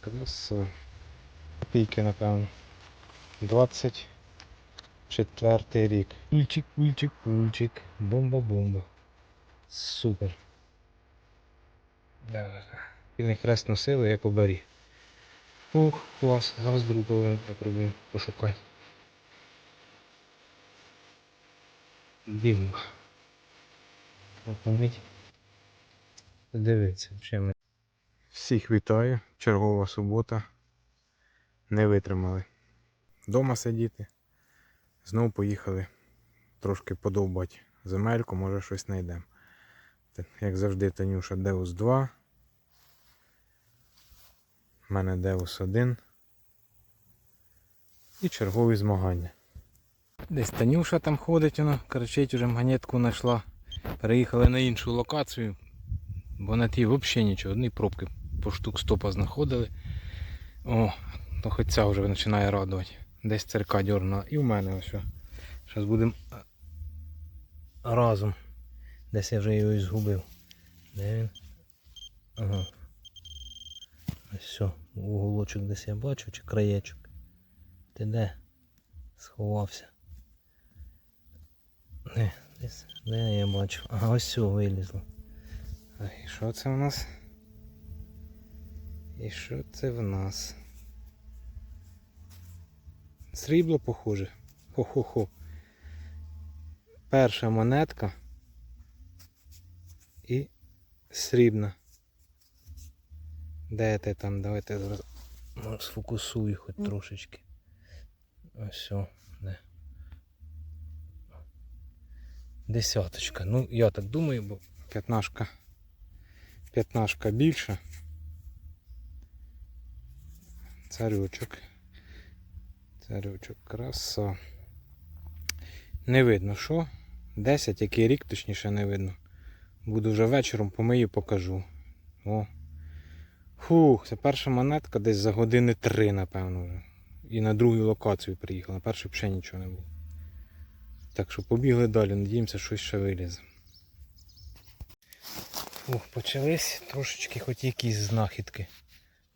Краса. Копійки, напевно. 24 рік. Пульчик, пульчик, пульчик. Бомба-бомба. Супер. Пільний хрест носили, як обері. Ух, клас. Зараз другого попробуємо. Бімба. Помить. Дивіться, ми. Всіх вітаю. Чергова субота. Не витримали. Дома сидіти. Знову поїхали трошки подовбати земельку, може щось знайдемо. Як завжди, Танюша Деус 2. У мене Деус 1. І чергові змагання. Десь Танюша там ходить, вона кричить, вже монетку знайшла. Переїхали на іншу локацію, бо на тій взагалі нічого, одні пробки по штук 100 познаходили. О, то хоч ця вже починає радувати. Десь церка дьорнула. І в мене ось. Зараз будемо разом. Десь я вже його і згубив. Де він? Ага. Ось все. Уголочок десь я бачу, чи краєчок. Ти де? Сховався. Не, десь, де я бачу. Ага, ось все вилізло. І що це в нас? І що це в нас? Срібло похоже. Хо-хо-хо. Перша монетка і срібна. Де ти там? Давайте зараз ну, сфокусую хоч трошечки. Ось все, де. Десяточка. Ну, я так думаю, бо п'ятнашка. П'ятнашка більша. Царючок. Царючок, краса. Не видно що. 10, який рік, точніше не видно. Буду вже вечором помию, покажу. О. Фух, це перша монетка десь за години три, напевно. вже. І на другу локацію приїхала. На першу взагалі нічого не було. Так що побігли далі, надіємося, щось ще вилізе. Фух, почались трошечки хоч якісь знахідки.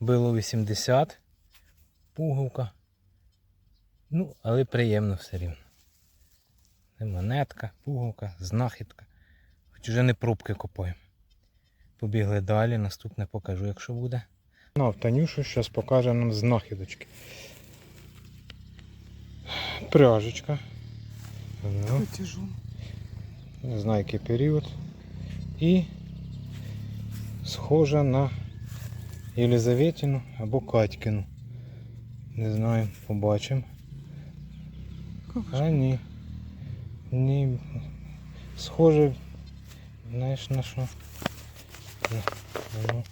Било 80, пуговка. Ну, але приємно все рівно. Це монетка, пуговка, знахідка. Хоч вже не пробки копаємо. Побігли далі, наступне покажу, якщо буде. Ну, Танюшу зараз покаже нам знахідочки. Пряжечка. Ну, не знаю який період. І схожа на Єлизаветіну або Катькину. Не знаю, побачимо. А ні. Ні. Схоже, знаєш на що? Ну,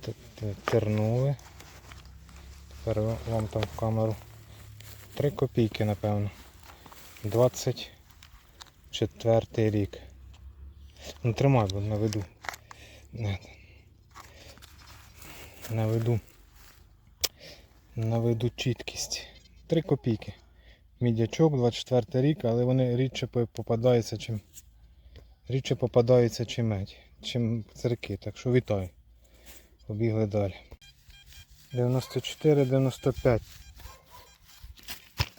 т- тернули. Тепер вам там в камеру. Три копійки, напевно. 24 рік. Ну тримай, бо наведу. Наведу. Наведу чіткість. Три копійки. Мідячок 24 рік, але вони рідше попадаються, чим рідше попадаються чим медь, чим цирки. Так що вітаю. Побігли далі. 94-95.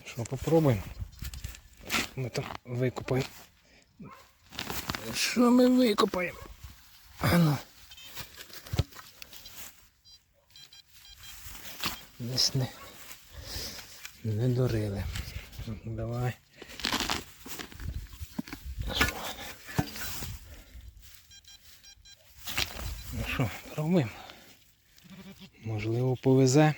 Що, попробуємо? Ми там викопаємо. Що ми викопаємо? А Десь не, не дорили. Давай. Ну що, пробуємо. Можливо повезе.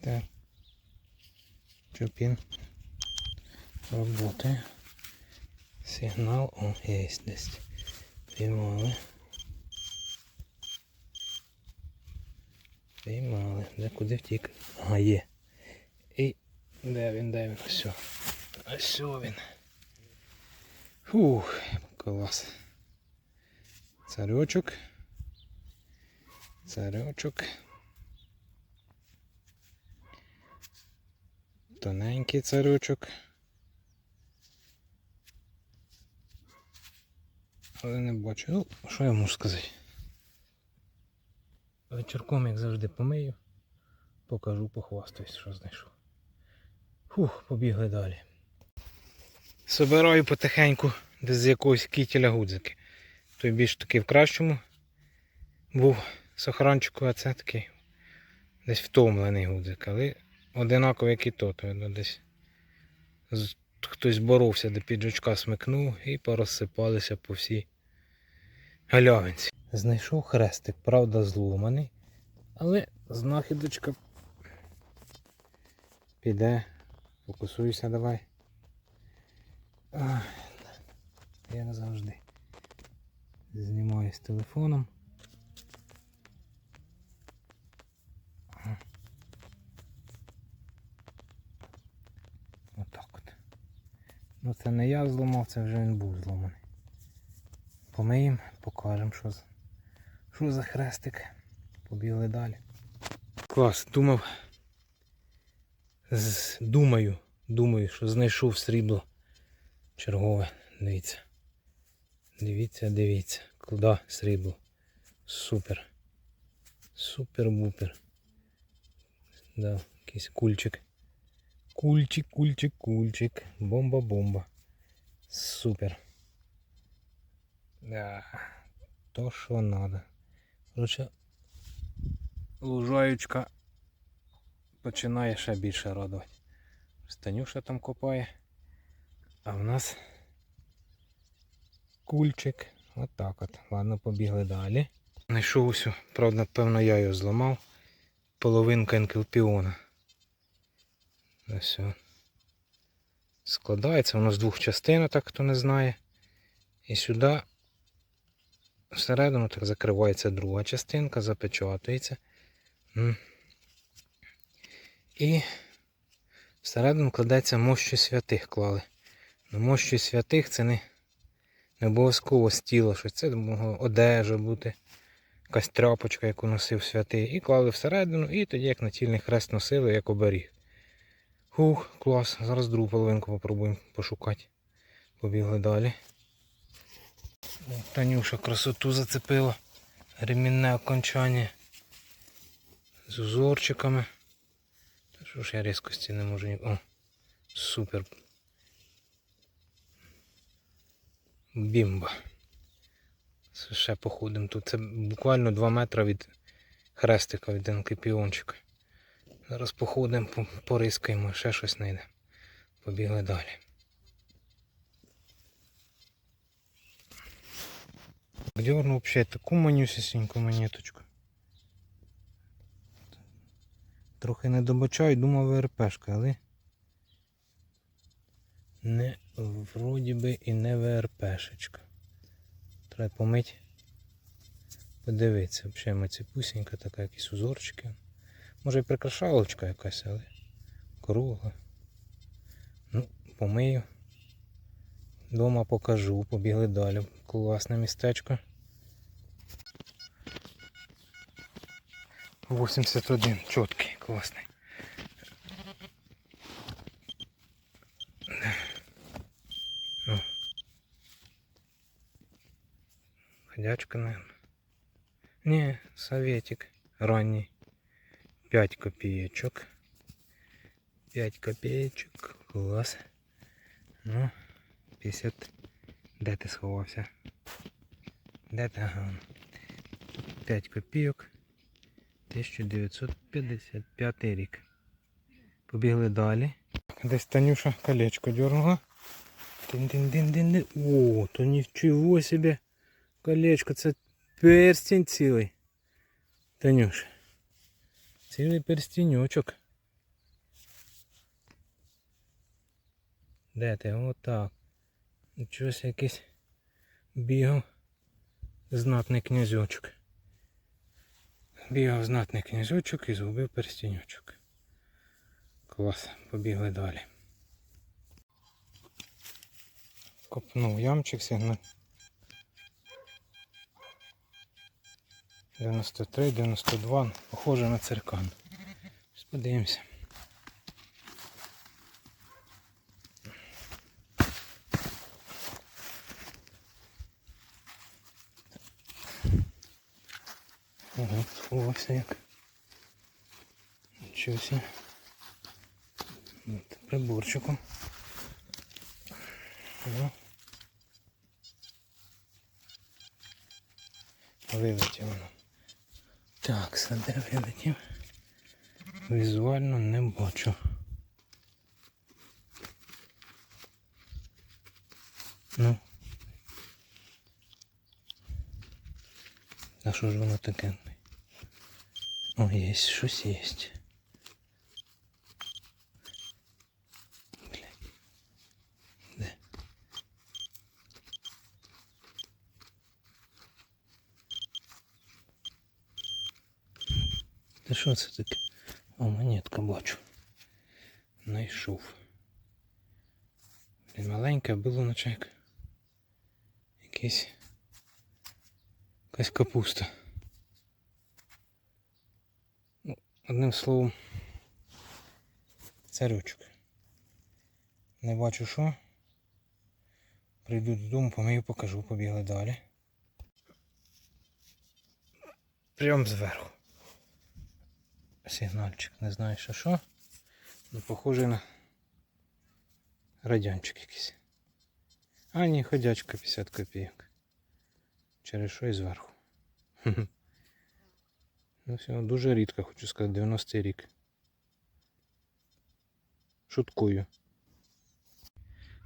Так. Чупін. Работає. Сигнал, о, є. Піймали. Піймали. Де куди втік? Ага, є. І де він, де він? Все. Ось він. Фух, клас. Царючок. Царючок. Тоненький царючок. Але не бачу. Ну, що я можу сказати? Вечірком, як завжди, помию, покажу, похвастаюсь, що знайшов. Фух, побігли далі. Собираю потихеньку десь з якогось кітеля гудзики. Той більш такий в кращому був сохранчику, а це такий десь втомлений гудзик, але одинаковий, як і то, то видно, десь хтось боровся до піджачка смикнув і порозсипалися по всій галявинці. Знайшов хрестик, правда, зломаний, але знахідочка піде. Фокусуйся давай. Ах, як завжди. Знімаю з телефоном. Отак от. Ну це не я зламав, це вже він був зломаний. Помиємо, покажемо, що, з- що за хрестик. Побігли далі. Клас, думав. З, думаю, думаю, що знайшов срібло чергове. Дивіться. Дивіться, дивіться. Куди срібло. Супер. Супер-бупер. Да, якийсь кульчик. Кульчик, кульчик, кульчик. Бомба-бомба. Супер. Да. То, що надо. Короче, лужаючка починає ще більше радувати. Станюша там копає. А в нас кульчик. Отак от. Ладно, побігли далі. Знайшов усю, правда, певно, я його зламав. Половинка енкелпіона. Ось. Складається воно з двох частин, так хто не знає. І сюди всередину так закривається друга частинка, запечатується. І всередину кладеться мощі святих клали. Ну, мощі святих це не, не обов'язково стіло, що це могло одежа бути, якась тряпочка, яку носив святий. І клали всередину, і тоді як натільний хрест носили, як оберіг. Хух, клас. Зараз другу половинку попробуємо пошукати. Побігли далі. Танюша красоту зацепила. Ремінне окончання. З узорчиками. Та що ж я різкості не можу ні. О, супер. Бімба. Це Ще походимо. Тут це буквально 2 метри від хрестика від енкипіончика. Зараз походимо, порискаємо, ще щось знайдемо. Побігли далі. Дернув взагалі таку манюсісіньку монеточку. Трохи не добачаю, думав ВРПшка, але не вроді би і не ВРПшечка. Треба помити. Подивитися, взагалі маціпусінька така, якісь узорчики. Може і прикрашалочка якась, але кругла. Ну, помию. Дома покажу, побігли далі. Класне містечко. 81, чіткий, класний. Ну. Ходячка, наверное. Не, советик ранний. 5 копеечок. 5 копеечок. Клас. Ну, 50. Де ти сховався? Де ти? Ага. 5 копійок. 1955 рік. Побігли далі. Десь Танюша колечко дернула. Тин-тин-тин-тин. О, то нічого собі. Колечко, це перстень цілий. Танюш. Цілий перстіньочок. Де ти? Отак. Нічогось якийсь бігав знатний князьочок. Бігав знатний князьочок і згубив перстіньочок. Клас, побігли далі. Копнув ямчик сигнал. 93, 92, похоже на циркан. Подивимося. Ага, сховався як. От, приборчиком. Ну. Вилетів воно. Так, саде вилетів. Візуально не бачу. Ну. що ж воно таке? О, є, щось є. Блядь. Де? Та що це таке? О, монетка бачу. Найшов. Блін, маленька було наче як якийсь Якась капуста. Ну, одним словом, царючок. Не бачу що. Прийду додому, помию, покажу, побігли далі. Прям зверху. Сигнальчик, не знаю що що. Ну, похоже на радянчик якийсь. А ні, ходячка 50 копійок. Через що і зверху. Ну все, дуже рідко, хочу сказати, 90-й рік. Шуткую.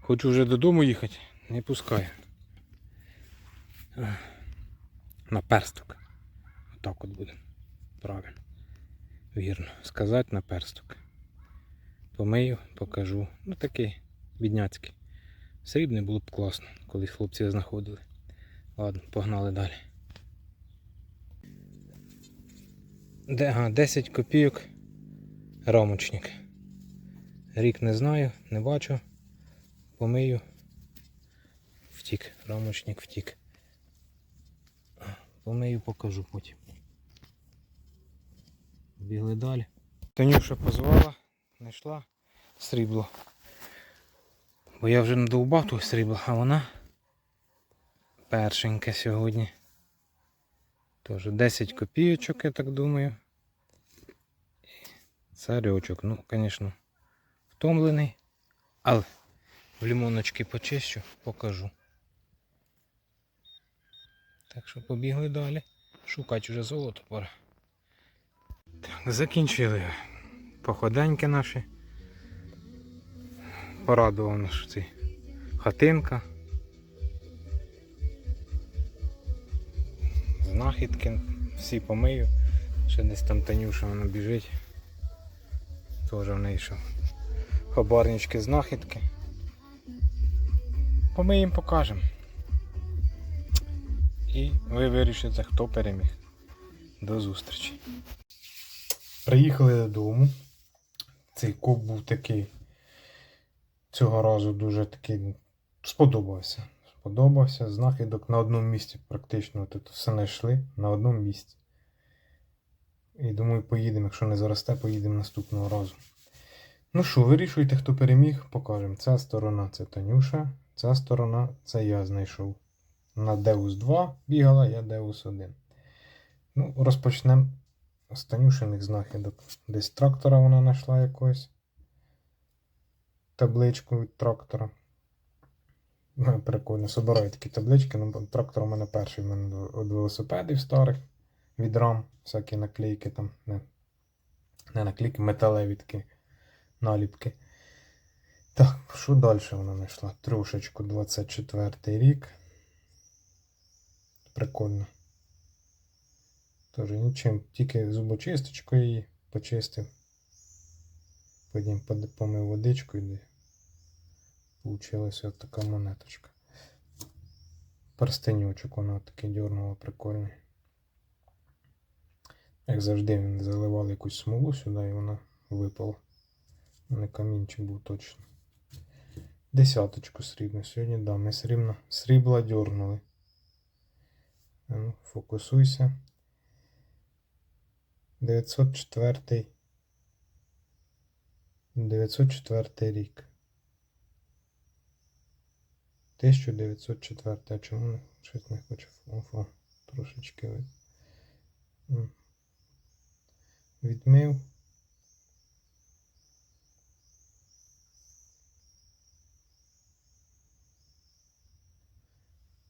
Хочу вже додому їхати, не пускаю. На персток. Отак от буде. Правильно. Вірно. Сказати на персток. Помию, покажу. Ну такий бідняцький. Срібний було б класно, колись хлопці знаходили. Ладно, погнали далі. Де, ага, 10 копійок рамочник. Рік не знаю, не бачу. Помию. Втік. Рамочник втік. Помию, покажу потім. Бігли далі. Танюша позвала, знайшла срібло. Бо я вже надовбав того срібла, а вона першенька сьогодні. Тож 10 копійочок, я так думаю. Царьочок. Ну, звісно, втомлений. Але в лімоночки почищу, покажу. Так що побігли далі. Шукати вже золото пора. Так, закінчили походеньки наші. Порадував нас цей хатинка. Знахідки всі помию. Ще десь там Танюша вона біжить. Теж в неї що хабарнички знахідки. Помиємо, покажемо. І ви вирішите, хто переміг. До зустрічі. Приїхали додому. Цей коп був такий. Цього разу дуже такий сподобався. Сподобався. Знахідок на одному місці практично тут все знайшли на одному місці. І думаю, поїдемо, якщо не заросте, поїдемо наступного разу. Ну що, вирішуйте, хто переміг, покажемо. Ця сторона це Танюша, ця сторона це я знайшов. На Деус 2 бігала, я Деус 1. Ну, розпочнемо з Танюшиних знахідок. Десь трактора вона знайшла якось. Табличку від трактора. Прикольно, собираю такі таблички. Ну, трактор у мене перший в мене від велосипедів старих, від рам, всякі наклейки там. Не, не наклейки, металеві такі наліпки. Так, що далі вона знайшла? Трошечку 24 рік. Прикольно. Тоже нічим, тільки зубочисточкою її почистив. Потім помив водичкою і Получилась от така монеточка. Перстенючок вона такий дернула прикольний. Як завжди, він заливав якусь смолу сюди і вона випала. Не камінчик був точно. Десяточку срібну. Сьогодні да, ми срібно, срібла дернули. Ну, фокусуйся. 904 904 рік. 1904. А чому щось не хоче фо трошечки ви- Відмив.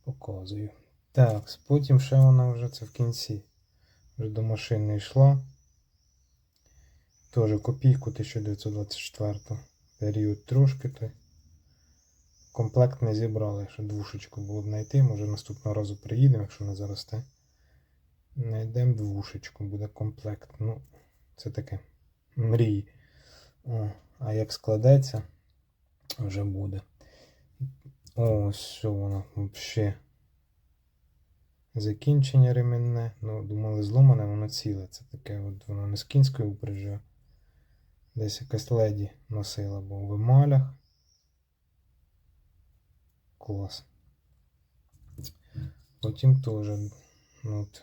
Показую. Так, потім ще вона вже це в кінці. Вже до машини йшла. Теж копійку 1924 період трошки то. Комплект не зібрали, ще двушечку було б знайти. Може наступного разу приїдемо, якщо не заросте. Знайдемо двушечку, буде комплект. Ну, це таке мрії. О, а як складеться, вже буде. Ось що воно взагалі. Закінчення ременне. Ну, думали, зломане, воно ціле. Це таке, от воно не з кінської упряжі. Десь якась леді носила, бо в емалях. Клас. Потім теж ну, от,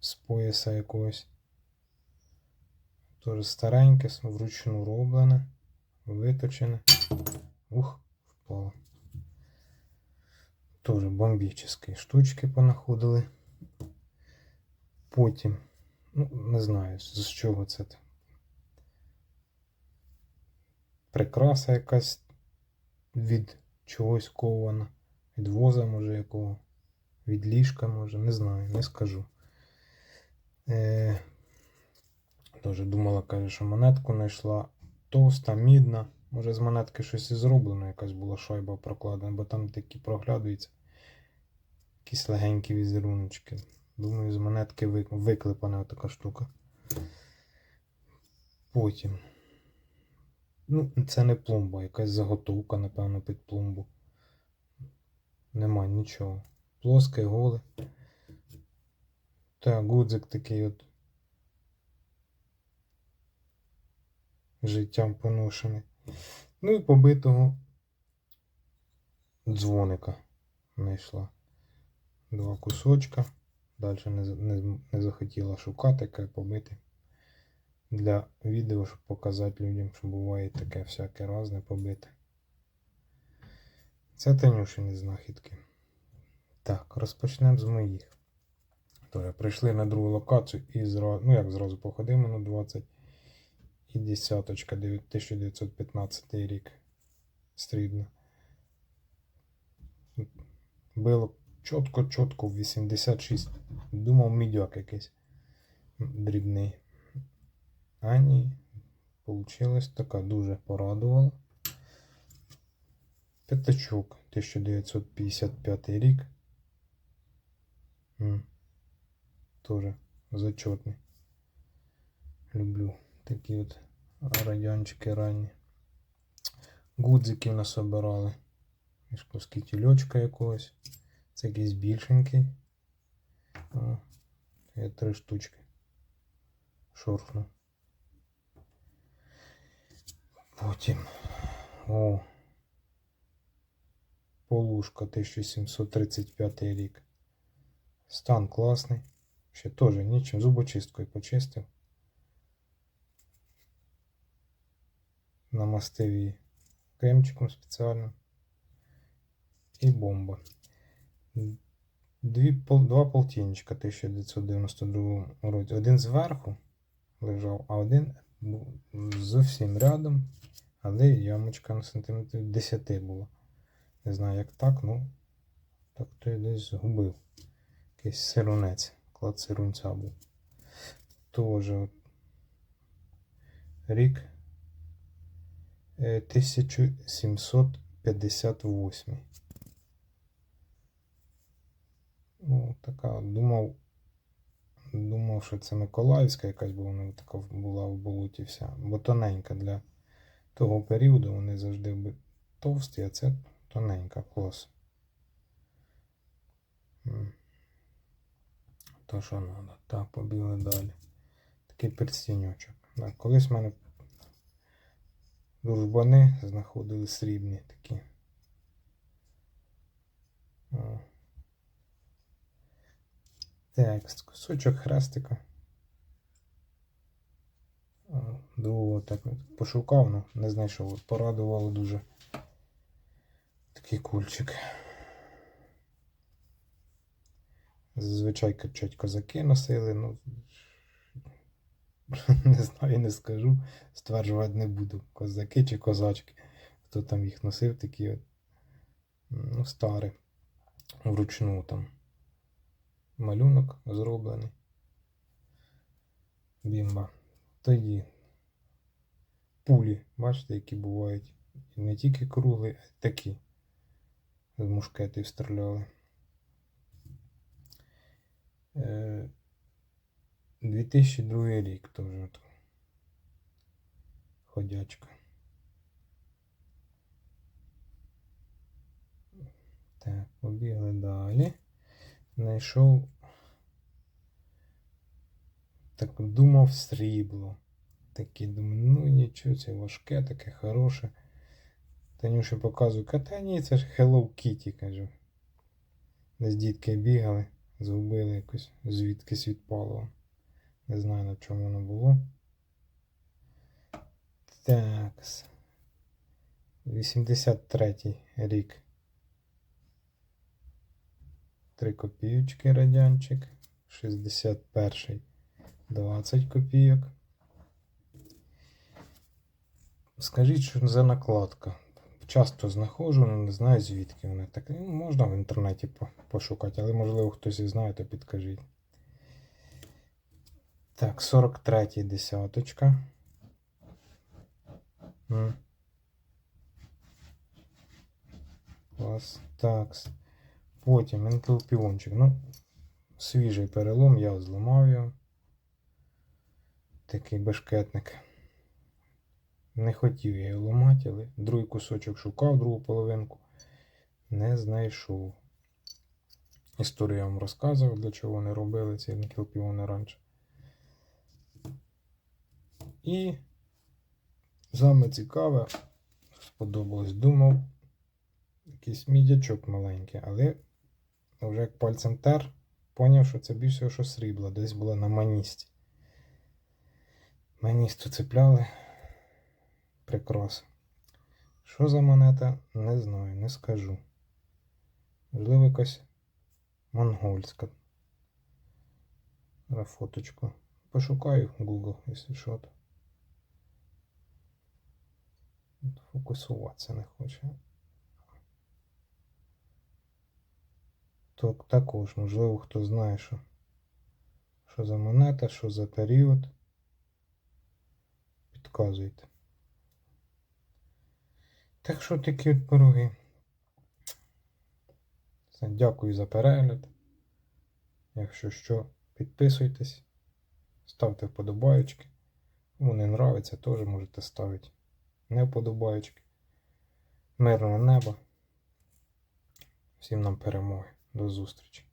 з пояса якогось. Теж стареньке, вручну роблене, виточене. Ух, впало. Тоже бомбічні штучки понаходили. Потім, ну, не знаю, з чого це. Прикраса якась від чогось кована, від воза, може, якого, від ліжка, може, не знаю, не скажу. Е, Тоже думала, каже, що монетку знайшла товста, мідна. Може з монетки щось і зроблено, якась була шайба прокладена, бо там такі проглядуються. Якісь легенькі візеруночки. Думаю, з монетки вик- виклепана така штука. Потім. Ну, це не пломба, якась заготовка, напевно, під пломбу. Нема нічого. Плоске, голе. Та гудзик такий от. Життям поношений. Ну і побитого дзвоника знайшла. Два кусочка. Далі не, не, не захотіла шукати, яке побити. Для відео, щоб показати людям, що буває таке всяке разне побите. Це Танюшині знахідки. Так, розпочнемо з моїх. Тож, прийшли на другу локацію і зразу, ну як зразу походимо на 20. І десяточка 1915 рік. Стрідно. Було чітко-чітко в 86. Думав мідяк якийсь дрібний. А ні. Получилась така дуже порадувала. П'ятачок 1955 рік. М. Тоже зачетний. Люблю такі от радянчики ранні. Гудзиків насобирали. Мішковський тільочка якогось. Це якийсь більшенький. О, є три штучки. Шорхну. Потім. О. Полушка 1735 рік. Стан класний. Ще теж нічим. Зубочисткою почистив. Намастив її кремчиком спеціальним. І бомба. Дві, два полтинничка 1992 році. Один зверху лежав, а один був зовсім рядом, але ямочка на сантиметрів 10 була. Не знаю, як так, ну так то я десь згубив. Якийсь сирунець, клад сирунця був. Тоже рік е, 1758. Ну, така, думав, думав, що це Миколаївська якась, бо вона така була в болоті вся. Бо тоненька для того періоду вони завжди би товсті, а це тоненька, клас. То що треба. Так, побігли далі. Такий перстіньочок. Колись в мене дружбани знаходили срібні такі. Так, кусочок хрестика. О, Другого так пошукав, але не знайшов. Порадувало дуже такий кульчик. Зазвичай кричать козаки носили, ну не знаю, не скажу, стверджувати не буду. Козаки чи козачки. Хто там їх носив, такі от, ну, старі. Вручну там. Малюнок зроблений. Бімба. Тоді пулі, бачите, які бувають. Не тільки круглі, а й такі. З мушкетів стріляли. Е, 2002 рік теж. Ходячка. Так, побігли далі. Знайшов. Так думав срібло. Такі думаю, ну нічого, це важке, таке хороше. Танюші показую, та ні, це ж Hello Kitty, кажу. Десь дітки бігали, згубили якось, звідкись відпало. Не знаю на чому воно було. Так. 83 рік. Три копійочки радянчик. 61 20 копійок. Скажіть, що за накладка? Часто знаходжу, але не знаю звідки вона. Так ну, можна в інтернеті пошукати, але можливо хтось і знає, то підкажіть. Так, 43 десяточка. Клас. Так. Потім енкелпіончик. Ну, свіжий перелом, я зламав його. Такий бешкетник. Не хотів я його ламати, але другий кусочок шукав, другу половинку. Не знайшов. Історію я вам розказував, для чого вони робили ці енкелпіони раніше. І саме цікаве, сподобалось, думав, якийсь мідячок маленький, але вже як пальцем тер, поняв, що це більше що срібло, десь було на маністі. Маністу цепляли. Прикрас. Що за монета, не знаю, не скажу. Можливо, якась монгольська. На фоточку. Пошукаю Google, якщо що. Фокусуватися не хоче. То також, можливо, хто знає, що, що за монета, що за період. Підказуйте. Так що такі от пироги. Дякую за перегляд. Якщо що, підписуйтесь, ставте вподобаєчки. Кому не нравиться, теж можете ставити не вподобаєчки. Мирного неба. Всім нам перемоги. До зустрічі.